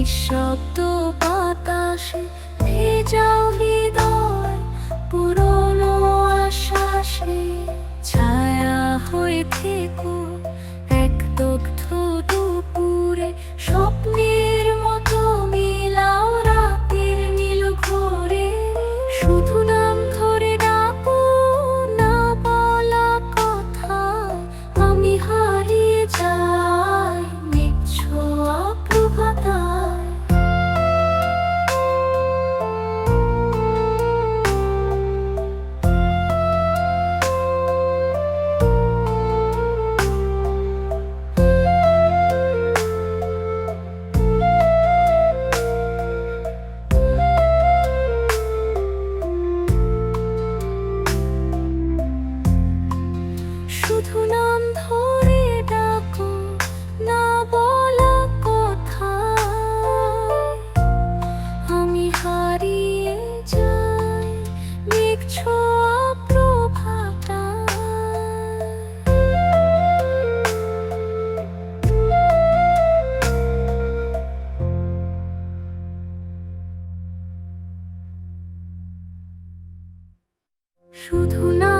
নিঃশব্দ বাতাসে ভেজাও হৃদয় পুরনো আশ্বাসে ছায়া হয়ে থেকো। এক দগ্ধ দুপুরে স্বপ্নের শুধু না